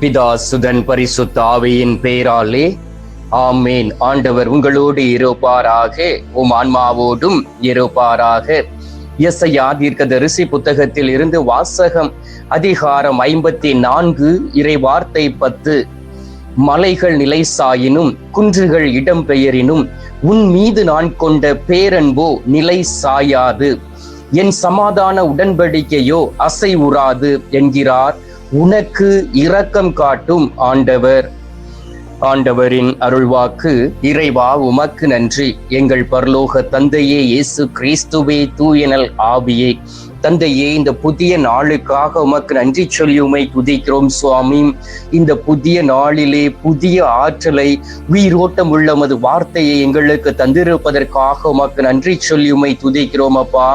பிதா சுதன் பரிசுத்த ஆவியின் பெயராலே. ஆமேன். ஆண்டவர் உங்களோடு இருப்பாராக. உம் ஆன்மாவோடும் இருப்பாராக. எஸ்ஐயா தீர்க்க தரிசி புத்தகத்தில் இருந்து வாசகம் அதிகாரம் ஐம்பத்தி நான்கு இறை வார்த்தை பத்து. மலைகள் நிலை சாயினும் குன்றுகள் இடம்பெயரினும் உன் மீது நான் கொண்ட பேரன்போ நிலை சாயாது. என் சமாதான உடன்படிக்கையோ அசைவுறாது என்கிறார் உனக்கு இரக்கம் காட்டும் ஆண்டவர். ஆண்டவரின் அருள்வாக்கு இறைவா உமக்கு நன்றி. எங்கள் பரலோக தந்தையே இயேசு கிறிஸ்துவே தூயனல் ஆவியே. தந்தையே இந்த புதிய நாளுக்காக உமக்கு நன்றி சொல்லி உமை துதிக்கிறோம் சுவாமி. இந்த புதிய நாளிலே புதிய ஆற்றலை உயிரோட்டம் உள்ள உமது வார்த்தையை எங்களுக்கு தந்திருப்பதற்காக உமக்கு நன்றி சொல்லி உமை துதிக்கிறோம் அப்பா.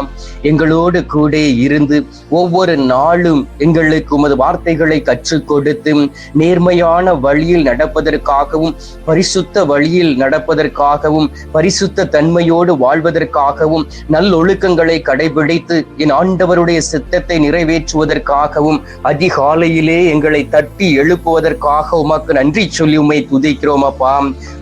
எங்களோடு கூட இருந்து ஒவ்வொரு நாளும் எங்களுக்கு உமது வார்த்தைகளை கற்றுக் கொடுத்து நேர்மையான வழியில் நடப்பதற்காகவும் பரிசுத்த வழியில் நடப்பதற்காகவும் பரிசுத்த தன்மையோடு வாழ்வதற்காகவும் நல்லொழுக்கங்களை கடைபிடித்து என் ஆண்டவருடைய சித்தத்தை நிறைவேற்றுவதற்காகவும் அதிகாலையிலே எங்களை தட்டி எழுப்புவதற்காக உமக்கு நன்றி சொல்லி உம்மை துதிக்கிறோம் அப்பா.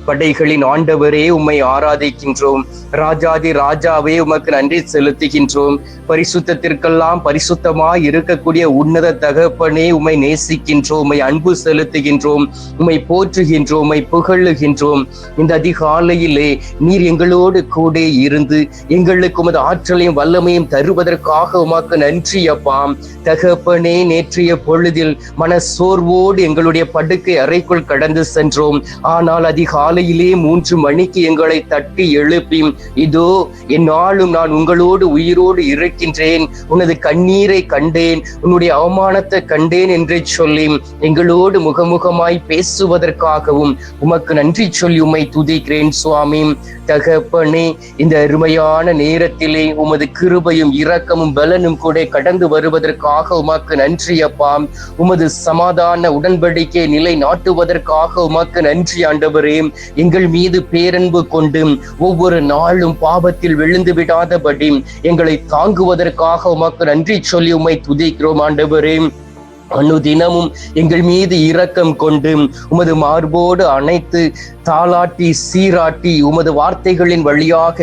படைகளின் ஆண்டவரே உம்மை ஆராதிக்கின்றோம். ராஜாதி ராஜாவே உமக்கு நன்றி செலுத்துகின்றோம். பரிசுத்தத்திற்கெல்லாம் பரிசுத்தமாய் இருக்கக்கூடிய உன்னத தகப்பனே உம்மை நேசிக்கின்றோம் உம்மை அன்பு செலுத்துகின்றோம் உம்மை போற்றுகின்றோம் உம்மை புகழுகின்றோம். இந்த அதிகாலையிலே நீர் எங்களோடு கூட இருந்து எங்களுக்கு உமது ஆற்றலையும் வல்லமையும் தருவதற்காக உமாக்கு நன்றி அப்பா. தகப்பனே நேற்றைய பொழுதில் மன சோர்வோடு எங்களுடைய படுக்கை அறைக்குள் கடந்து சென்றோம். ஆனால் அதிகாலையிலே மூன்று மணிக்கு எங்களை தட்டி எழுப்பி இதோ என்னாலும் நான் உங்களோடு உயிரோடு இருக்கின்றேன். உனது கண்ணீரை கண்டேன். உன்னுடைய அவமானத்தை கண்டேன் என்று சொல்லி எங்களோடு முகமுகமாய் பேசுவதற்காகவும் உமக்கு நன்றி சொல்லி உம்மை துதிக்கிறேன் சுவாமி. தகப்பனே இந்த அருமையான நேரத்திலே உமது கிருபையும் இரக்கமும் பல பலனும் கூட கடந்து வருவதற்காக உமக்கு நன்றி அப்பா. உமது சமாதான உடன்படிக்கை நிலை நாட்டுவதற்காக உமக்கு நன்றி ஆண்டவரே. எங்கள் மீது பேரன்பு கொண்டு ஒவ்வொரு நாளும் பாவத்தில் விழுந்து விடாதபடி எங்களை தாங்குவதற்காக உமக்கு நன்றி சொல்லி உமை துதிக்கிறோம் ஆண்டவரே. அனுதினமும் எங்கள் மீது இரக்கம் கொண்டு உமது மார்போடு அணைத்து தாளாட்டி சீராட்டி உமது வார்த்தைகளின் வழியாக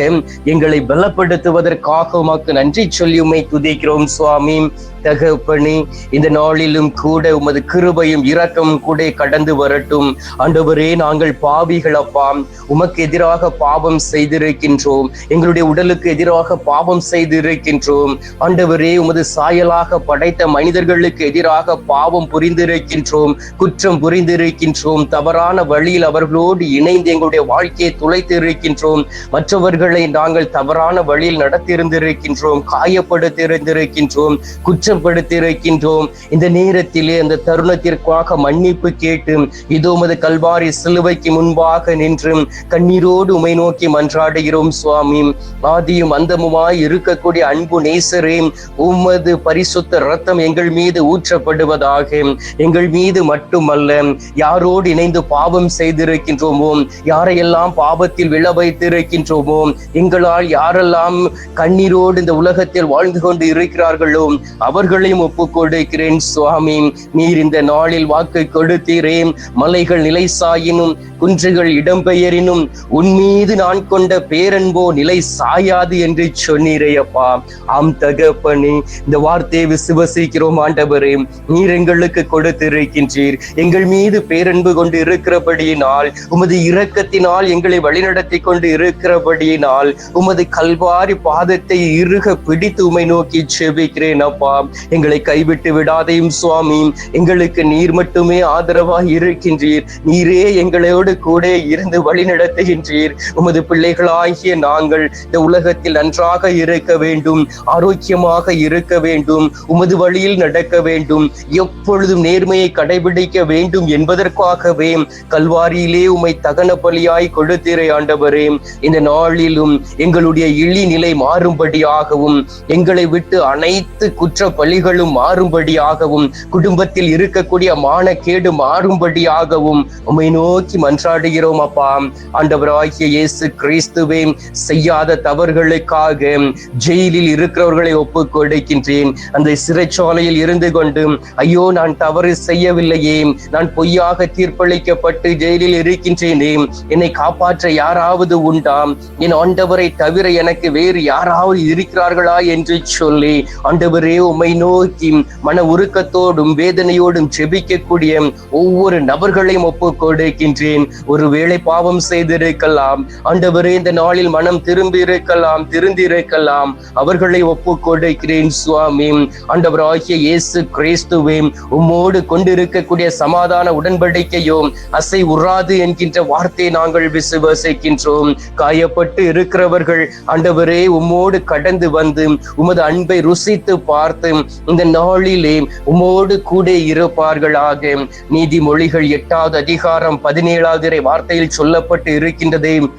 எங்களை பலப்படுத்துவதற்காக உமக்கு நன்றி சொல்லி உமை துதிக்கிறோம் சுவாமி. தகப்பனே இந்த நாளிலும் கூட உமது கிருபையும் இரக்கமும் கூட கடந்து வரட்டும். ஆண்டவரே நாங்கள் பாவிகள் அப்பா. உமக்கு எதிராக பாவம் செய்திருக்கின்றோம். எங்களுடைய உடலுக்கு எதிராக பாவம் செய்திருக்கின்றோம். ஆண்டவரே உமது சாயலாக படைத்த மனிதர்களுக்கு எதிராக பாவம் புரிந்திருக்கின்றோம். குற்றம் புரிந்திருக்கின்றோம். தவறான வழியில் அவர்களோடு இணைந்து எங்களுடைய வாழ்க்கையை துளைத்து இருக்கின்றோம் மற்றவர்களை நாங்கள் தவறான வழியில் நடத்தியிருந்திருக்கின்றோம். காயப்படுத்தியிருந்திருக்கின்றோம். குற்றப்படுத்தியிருக்கின்றோம். இந்த நேரத்திலே அந்த தருணத்திற்காக மன்னிப்பு கேட்டு இதோ உமது கல்வாரி சிலுவைக்கு முன்பாக நின்று கண்ணீரோடு உமை நோக்கி மன்றாடுகிறோம் சுவாமி. ஆதியும் அந்தமுமாய் இருக்கக்கூடிய அன்பு நேசரே உமது பரிசுத்த ரத்தம் எங்கள் மீது ஊற்றப்படுவதாக. எங்கள் மீது மட்டுமல்ல யாரோடு இணைந்து பாவம் செய்திருக்கின்றோமோ யாரையெல்லாம் பாவத்தில் விழ வைத்திருக்கின்றோமோ எங்களால் யாரெல்லாம் கண்ணீரோடு இந்த உலகத்தில் வாழ்ந்து கொண்டு இருக்கிறார்களோ அவர்களையும் ஒப்பு கொடுக்கிறேன் சுவாமி. நீர் இந்த நாளில் வாக்கு கொடுத்தீரே. மலைகள் நிலை சாயினும் குன்றுகள் இடம்பெயரினும் உன் மீது நான் கொண்ட பேரன்போ நிலை சாயாது என்று சொன்னீரே அப்பா. ஆம் தகப்பனே இந்த வார்த்தையை விசுவசிக்கிறோம் ஆண்டவரே. நீர் எங்களுக்கு கொடுத்திருக்கின்றீர். எங்கள் மீது பேரன்பு கொண்டு இருக்கிறபடியினால் உமது இரக்கத்தினால் எங்களை வழிநடத்தி கொண்டு இருக்கிறபடியினால் உமது கல்வாரி பாதத்தை இறுக பிடித்து உமை நோக்கி செபிக்கிறேன் அப்பா. எங்களை கைவிட்டு விடாதையும் சுவாமி. எங்களுக்கு நீர் மட்டுமே ஆதரவாய் இருக்கின்றீர். நீரே எங்களோடு கூட இருந்து வழி நடத்துகின்றீர். உமது பிள்ளைகளாகிய நாங்கள் இந்த உலகத்தில் நன்றாக இருக்க வேண்டும் ஆரோக்கியமாக இருக்க வேண்டும் உமது வழியில் நடக்க வேண்டும் எப்பொழுதும் நேர்மையை கடைபிடிக்க வேண்டும் என்பதற்காகவே கல்வாரியிலே உமை தகன பலியாய் கொடுத்தீரை ஆண்டவரே. இந்த நாளிலும் எங்களுடைய இழி நிலை மாறும்படியாகவும் எங்களை விட்டு அனைத்து குற்ற பழிகளும் மாறும்படியாகவும் குடும்பத்தில் இருக்கக்கூடிய மானக்கேடு மாறும்படியாகவும் உம்மை நோக்கி மன்றாடுகிறோம் அப்பா. ஆண்டவராகிய இயேசு கிறிஸ்துவே செய்யாத தவறுகளுக்காக ஜெயிலில் இருக்கிறவர்களை ஒப்பு கொடுக்கின்றேன் அந்த சிறைச்சாலையில் இருந்து கொண்டு ஐயோ நான் தவறு செய்யவில்லையே நான் பொய்யாக தீர்ப்பளிக்கப்பட்டு ஜெயிலில் இருக்கின்றேனே என்னை காப்பாற்ற யாராவது உண்டாம் என் ஆண்டவரை தவிர எனக்கு வேறு யாராவது இருக்கிறார்களா என்று சொல்லி ஆண்டவரே உம்மை உம்மை நோக்கி மன உருக்கத்தோடும் வேதனையோடும் செபிக்கக்கூடிய ஒவ்வொரு நபர்களையும் ஒப்பு கொடுக்கின்றேன். ஒருவேளை பாவம் செய்திருக்கலாம் ஆண்டவரே இந்த நாளில் மனம் திரும்பி இருக்கலாம் திருந்தி இருக்கலாம் அவர்களை ஒப்பு கொடுக்கிறேன் சுவாமி. ஆண்டவராகிய இயேசு கிறிஸ்துவே உம்மோடு கொண்டிருக்கக்கூடிய சமாதான உடன்படிக்கையோ அசை உறாது என்கின்ற வார்த்தையை நாங்கள் விசுவாசிக்கின்றோம். காயப்பட்டு இருக்கிறவர்கள் ஆண்டவரே உம்மோடு கடந்து வந்து உமது அன்பை ருசித்து பார்த்து இந்த நாளிலே உமோடு கூட இருப்பார்களாக. நீதிமொழிகள் எட்டாவது அதிகாரம் பதினேழாவது வார்த்தையில் சொல்லப்பட்டு இருக்கின்றதே.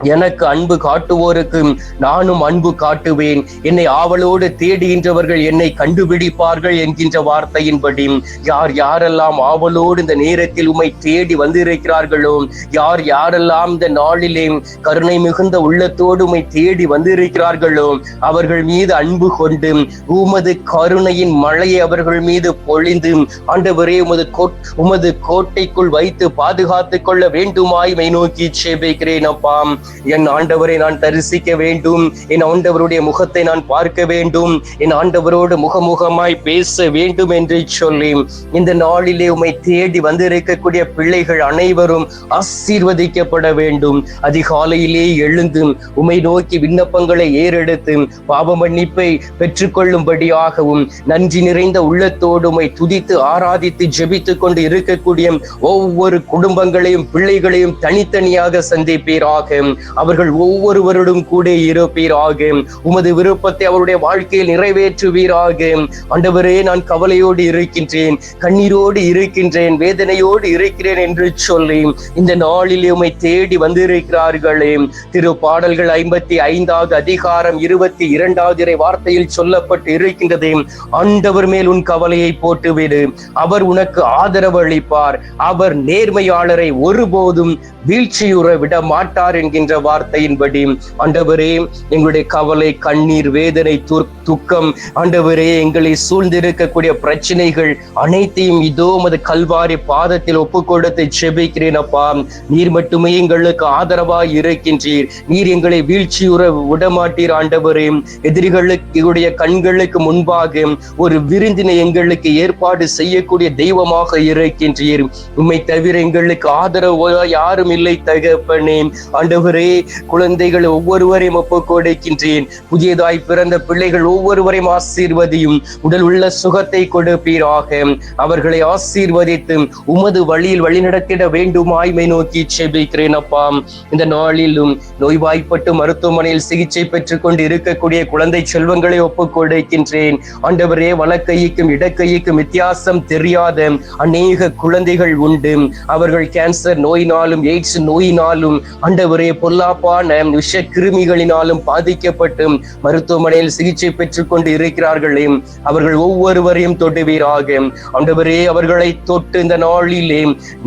எனக்கு அன்பு காட்டுவோருக்கு நானும் அன்பு காட்டுவேன். என்னை ஆவலோடு தேடுகின்றவர்கள் என்னை கண்டுபிடிப்பார்கள் என்கின்ற வார்த்தையின்படி. யார் யாரெல்லாம் ஆவலோடு இந்த நேரத்தில் உம்மை தேடி வந்திருக்கிறார்களோ யார் யாரெல்லாம் இந்த நாளிலே கருணை மிகுந்த உள்ளத்தோடு உம்மை தேடி வந்திருக்கிறார்களோ அவர்கள் மீது அன்பு கொண்டு உமது கருணையின் மழையை அவர்கள் மீது பொழிந்து ஆண்டவரே உமது கோட் உமது கோட்டைக்குள் வைத்து பாதுகாத்துக் கொள்ள வேண்டுமாய் மை நோக்கி சேபிக்கிறேன் அப்பாம் என் ஆண்டவரை நான் தரிசிக்க வேண்டும். என் ஆண்டவருடைய முகத்தை நான் பார்க்க வேண்டும். என் ஆண்டவரோடு முகமுகமாய் பேச வேண்டும் என்று சொல்லி இந்த நாளிலே உம்மை தேடி வந்திருக்கக்கூடிய பிள்ளைகள் அனைவரும் ஆசீர்வதிக்கப்பட வேண்டும். அதிகாலையிலே எழுந்து உம்மை நோக்கி விண்ணப்பங்களை ஏறெடுத்து பாவ மன்னிப்பை பெற்றுக்கொள்ளும்படியாகவும் நன்றி நிறைந்த உள்ளத்தோடு உமை துதித்து ஆராதித்து ஜெபித்துக் கொண்டு இருக்கக்கூடிய ஒவ்வொரு குடும்பங்களையும் பிள்ளைகளையும் தனித்தனியாக சந்திப்பீராக. அவர்கள் ஒவ்வொருவருடன் கூட இருப்பீராக. உமது விருப்பத்தை அவருடைய வாழ்க்கையில் நிறைவேற்றுவீராக. ஆண்டவரே நான் கவலையோடு இருக்கின்றேன் கண்ணீரோடு இருக்கின்றேன் வேதனையோடு இருக்கிறேன் என்று சொல்லி இந்த நாளில் உமை தேடி வந்திருக்கிறார்களே. திரு பாடல்கள் ஐம்பத்தி ஐந்தாவது அதிகாரம் இருபத்தி இரண்டாவது இறை வார்த்தையில் சொல்லப்பட்டு இருக்கின்றதே. ஆண்டவர் மேல் உன் கவலையை போட்டுவிடு. அவர் உனக்கு ஆதரவு அளிப்பார் அவர் நேர்மையாளரை ஒருபோதும் வீழ்ச்சியுற விட மாட்டார் என்கின்ற என்ற வார்த்தையின்படி ஆண்டவரே எங்களுடைய கவலை கண்ணீர் வேதனை துக்கம் ஆண்டவரே எங்களை சூழ்ந்திருக்கக்கூடிய பிரச்சனைகள் அனைத்தையும் இதோ உமது கல்வாரி பாதத்தில் ஒப்பு கொடுத்து செபிக்கிறேன் அப்பா. நீர் மட்டுமே எங்களுக்கு ஆதரவாய் இருக்கின்றீர். நீர் எங்களை வீழ்ச்சியுற விடமாட்டீர் ஆண்டவரே. எதிரிகளுக்கு கண்களுக்கு முன்பாக ஒரு விருந்தினை எங்களுக்கு ஏற்பாடு செய்யக்கூடிய தெய்வமாக இருக்கின்றீர். உண்மை தவிர எங்களுக்கு ஆதரவு யாரும் இல்லை தகப்பனே. ஆண்டவரே ஆண்டவரே குழந்தைகள் ஒவ்வொருவரையும் ஒப்புக் கொடுக்கின்றேன். புதியதாய் பிறந்த பிள்ளைகள் ஒவ்வொருவரையும் ஆசீர்வதியும். உடல் உள்ள சுகத்தை கொடுப்பீராக. அவர்களை ஆசீர்வதித்து உமது வழியில் வழிநடத்திட வேண்டும் ஆய்மை நோக்கி செபிக்கிறேன் அப்பா. இந்த நாளிலும் நோய்வாய்ப்பட்டு மருத்துவமனையில் சிகிச்சை பெற்றுக் கொண்டு இருக்கக்கூடிய குழந்தை செல்வங்களை ஒப்புக் கொடுக்கின்றேன். ஆண்டவரே வலக்கைக்கும் இடக்கைக்கும் வித்தியாசம் தெரியாத அநேக குழந்தைகள் உண்டு. அவர்கள் கேன்சர் நோயினாலும் எய்ட்ஸ் நோயினாலும் ஆண்டவரே பொல்லாப்பான விஷ கிருமிகளினாலும் பாதிக்கப்பட்டு மருத்துவமனையில் சிகிச்சை பெற்றுக் கொண்டு இருக்கிறார்களே. அவர்கள் ஒவ்வொருவரையும் தொடுவீராக. ஆண்டவரே அவர்களை தொட்டு இந்த நாளிலே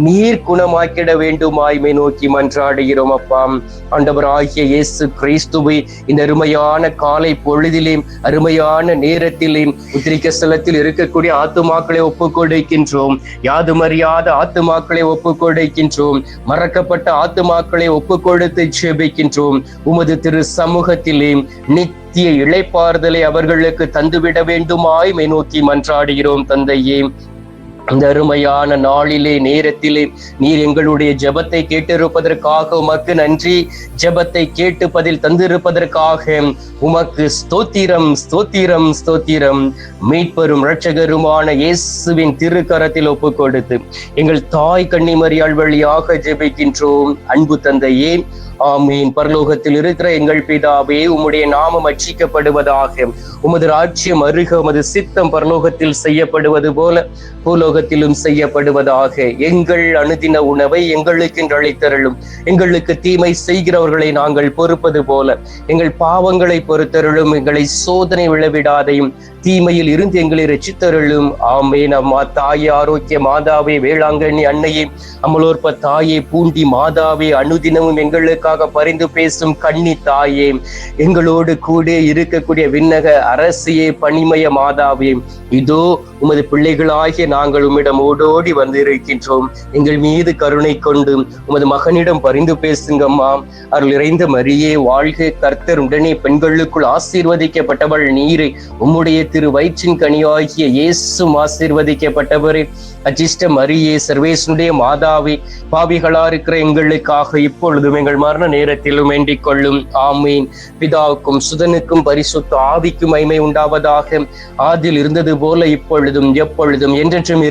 நீர் குணமாக்கிட வேண்டுமாய்மை நோக்கி மன்றாடுகிறோம் அப்பா. ஆண்டவர் ஆகிய இயேசு கிறிஸ்துவை இந்த அருமையான காலை பொழுதிலே அருமையான நேரத்திலே உத்திரிக்க ஸ்தலத்தில் இருக்கக்கூடிய ஆத்துமாக்களை ஒப்புக் கொடுக்கின்றோம் யாதுமறியாத ஆத்துமாக்களை ஒப்புக் கொடுக்கின்றோம் மறக்கப்பட்ட ஆத்துமாக்களை ஒப்புக் கொடுத்து ஜெபிக்கின்றோம் உமது திரு சமூகத்திலே நித்திய இழைப்பாறுதலை அவர்களுக்கு தந்துவிட வேண்டுமாய் மை நோக்கி மன்றாடுகிறோம் தந்தையே. இந்த அருமையான நாளிலே நேரத்திலே நீர் எங்களுடைய ஜபத்தை கேட்டிருப்பதற்காக உமக்கு நன்றி. ஜபத்தை கேட்டு பதில் தந்திருப்பதற்காக உமக்கு ஸ்தோத்திரம் ஸ்தோத்திரம் ஸ்தோத்திரம். மீட்பெரும் இரட்சகருமான இயேசுவின் திருக்கரத்தில் ஒப்பு கொடுத்து எங்கள் தாய் கன்னிமரியாள் வழியாக ஜெபிக்கின்றோம். அன்பு தந்தையே ஆமீன். பரலோகத்தில் இருக்கிற எங்கள் பிதாவே உம்முடைய நாமம் அச்சிக்கப்படுவதாக உமது ராஜ்யம் அருக உமது சித்தம் பரலோகத்தில் செய்யப்படுவது போல பூலோக பரலோகத்திலும் செய்யப்படுவதாக எங்கள் அணுதின உணவை எங்களுக்கு அழைத்தருளும் எங்களுக்கு தீமை செய்கிறவர்களை நாங்கள் பொறுப்பது போல. எங்கள் பாவங்களை பொறுத்தருளும். எங்களை சோதனை விழவிடாதையும் தீமையில் இருந்து எங்களை ரட்சித்தருளும். ஆமே நம்மா தாயே ஆரோக்கிய மாதாவே வேளாங்கண்ணி அன்னையே அமலோற்ப தாயே பூண்டி மாதாவே அனுதினமும் எங்களுக்காக பரிந்து பேசும் கண்ணி தாயே எங்களோடு கூட இருக்கக்கூடிய விண்ணக அரசியே பணிமய மாதாவே. இதோ உமது பிள்ளைகளாகிய நாங்கள் நாங்கள் உம்மிடம் ஓடோடி வந்திருக்கின்றோம். எங்கள் மீது கருணை கொண்டு உமது மகனிடம் பரிந்து பேசுங்கம்மா அருள் இறைந்த மரியே வாழ்க. கர்த்தர் உடனே பெண்களுக்குள் ஆசீர்வதிக்கப்பட்டவள் நீரை. உம்முடைய திரு வயிற்றின் கனியாகிய இயேசும் ஆசீர்வதிக்கப்பட்டவரே. அஜிஷ்ட மரியே சர்வேசனுடைய மாதாவே பாவிகளா இருக்கிற எங்களுக்காக இப்பொழுதும் எங்கள் மரண நேரத்திலும் வேண்டிக் கொள்ளும். ஆமீன். பிதாவுக்கும் சுதனுக்கும் பரிசுத்த ஆவிக்கும் மைமை உண்டாவதாக. ஆதில் இருந்தது போல இப்பொழுதும் எப்பொழுதும் என்றென்றும்